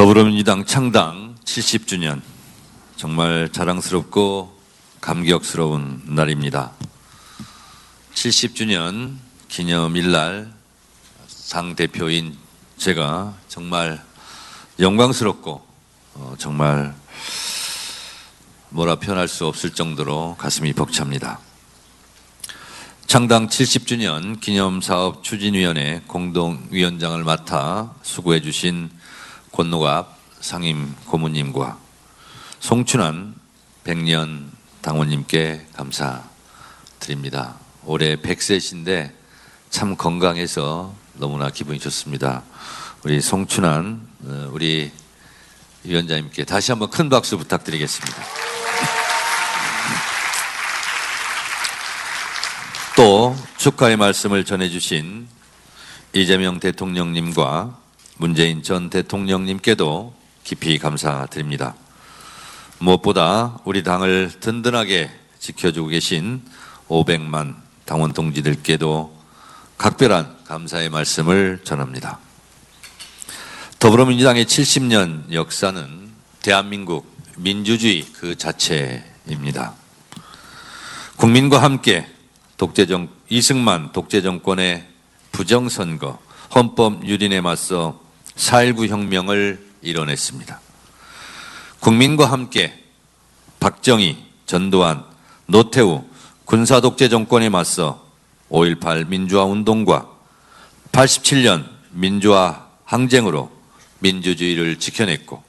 더불어민주당 창당 70주년 정말 자랑스럽고 감격스러운 날입니다. 70주년 기념일날 당 대표인 제가 정말 영광스럽고 어, 정말 뭐라 표현할 수 없을 정도로 가슴이 벅찹니다. 창당 70주년 기념사업 추진위원회 공동위원장을 맡아 수고해 주신 권노갑 상임 고모님과 송춘환 백년 당원님께 감사드립니다. 올해 100세신데 참 건강해서 너무나 기분이 좋습니다. 우리 송춘환 어, 우리 위원장님께 다시 한번 큰 박수 부탁드리겠습니다. 또 축하의 말씀을 전해주신 이재명 대통령님과 문재인 전 대통령님께도 깊이 감사드립니다. 무엇보다 우리 당을 든든하게 지켜주고 계신 500만 당원 동지들께도 각별한 감사의 말씀을 전합니다. 더불어민주당의 70년 역사는 대한민국 민주주의 그 자체입니다. 국민과 함께 독재정 이승만 독재 정권의 부정선거 헌법 유린에 맞서 4.19 혁명을 이뤄냈습니다. 국민과 함께 박정희, 전두환, 노태우 군사독재 정권에 맞서 5.18 민주화 운동과 87년 민주화 항쟁으로 민주주의를 지켜냈고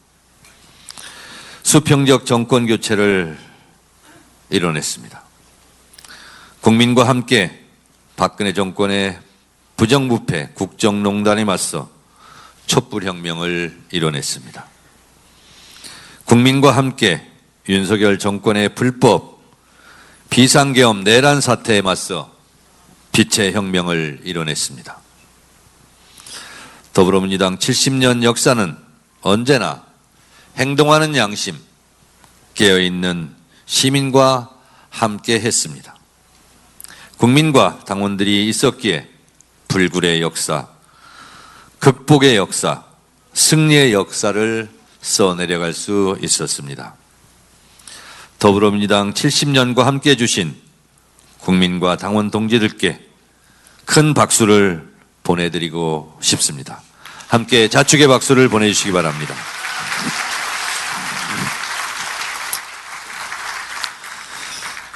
수평적 정권 교체를 이뤄냈습니다. 국민과 함께 박근혜 정권의 부정부패 국정농단에 맞서 촛불혁명을 이뤄냈습니다. 국민과 함께 윤석열 정권의 불법 비상계엄 내란 사태에 맞서 빛의 혁명을 이뤄냈습니다. 더불어민주당 70년 역사는 언제나 행동하는 양심, 깨어있는 시민과 함께 했습니다. 국민과 당원들이 있었기에 불굴의 역사, 극복의 역사, 승리의 역사를 써내려갈 수 있었습니다. 더불어민주당 70년과 함께 해주신 국민과 당원 동지들께 큰 박수를 보내드리고 싶습니다. 함께 자축의 박수를 보내주시기 바랍니다.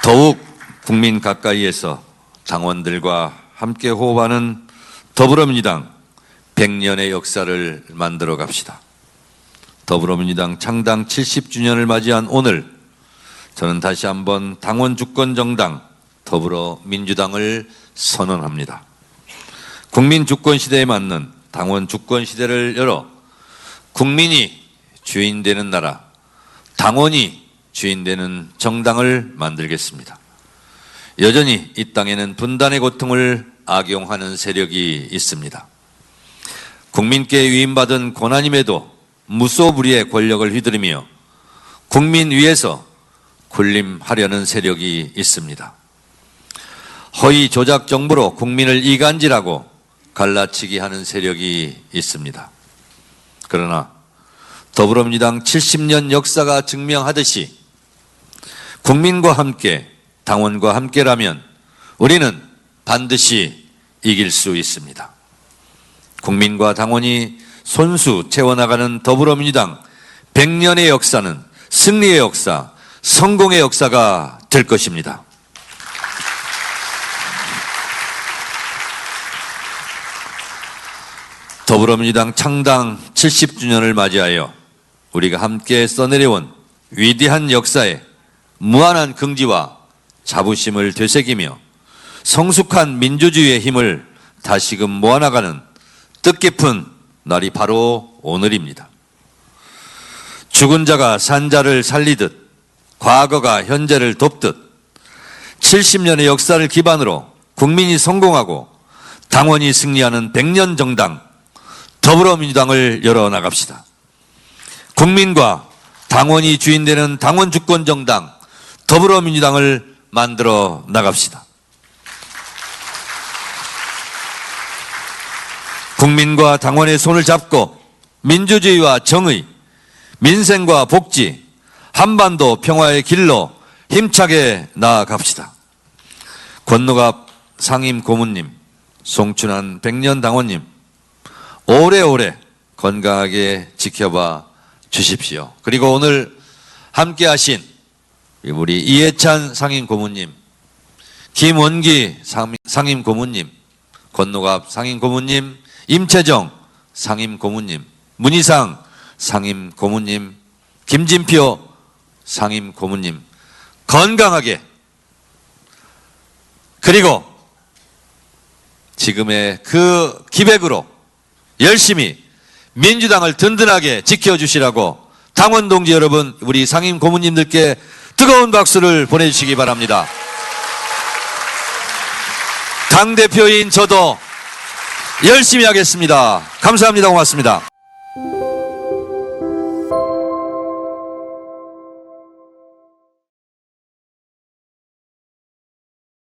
더욱 국민 가까이에서 당원들과 함께 호흡하는 더불어민주당 100년의 역사를 만들어 갑시다. 더불어민주당 창당 70주년을 맞이한 오늘 저는 다시 한번 당원 주권 정당 더불어민주당을 선언합니다. 국민 주권 시대에 맞는 당원 주권 시대를 열어 국민이 주인 되는 나라, 당원이 주인 되는 정당을 만들겠습니다. 여전히 이 땅에는 분단의 고통을 악용하는 세력이 있습니다. 국민께 위임받은 권한임에도 무소불위의 권력을 휘두르며 국민 위에서 군림하려는 세력이 있습니다. 허위 조작 정보로 국민을 이간질하고 갈라치기 하는 세력이 있습니다. 그러나 더불어민주당 70년 역사가 증명하듯이 국민과 함께 당원과 함께라면 우리는 반드시 이길 수 있습니다. 국민과 당원이 손수 채워나가는 더불어민주당 100년의 역사는 승리의 역사, 성공의 역사가 될 것입니다. 더불어민주당 창당 70주년을 맞이하여 우리가 함께 써내려온 위대한 역사에 무한한 긍지와 자부심을 되새기며 성숙한 민주주의의 힘을 다시금 모아나가는 뜻깊은 날이 바로 오늘입니다. 죽은 자가 산 자를 살리듯 과거가 현재를 돕듯 70년의 역사를 기반으로 국민이 성공하고 당원이 승리하는 100년 정당 더불어민주당을 열어 나갑시다. 국민과 당원이 주인되는 당원 주권 정당 더불어민주당을 만들어 나갑시다. 국민과 당원의 손을 잡고 민주주의와 정의, 민생과 복지, 한반도 평화의 길로 힘차게 나아갑시다. 권노갑 상임 고문님, 송춘한 백년 당원님, 오래오래 건강하게 지켜봐 주십시오. 그리고 오늘 함께 하신 우리 이해찬 상임 고문님, 김원기 상- 상임 고문님, 권노갑 상임 고문님, 임채정 상임 고문님, 문희상 상임 고문님, 김진표 상임 고문님, 건강하게. 그리고 지금의 그 기백으로 열심히 민주당을 든든하게 지켜주시라고 당원 동지 여러분, 우리 상임 고문님들께 뜨거운 박수를 보내주시기 바랍니다. 당 대표인 저도 열심히 하겠습니다. 감사합니다. 고맙습니다.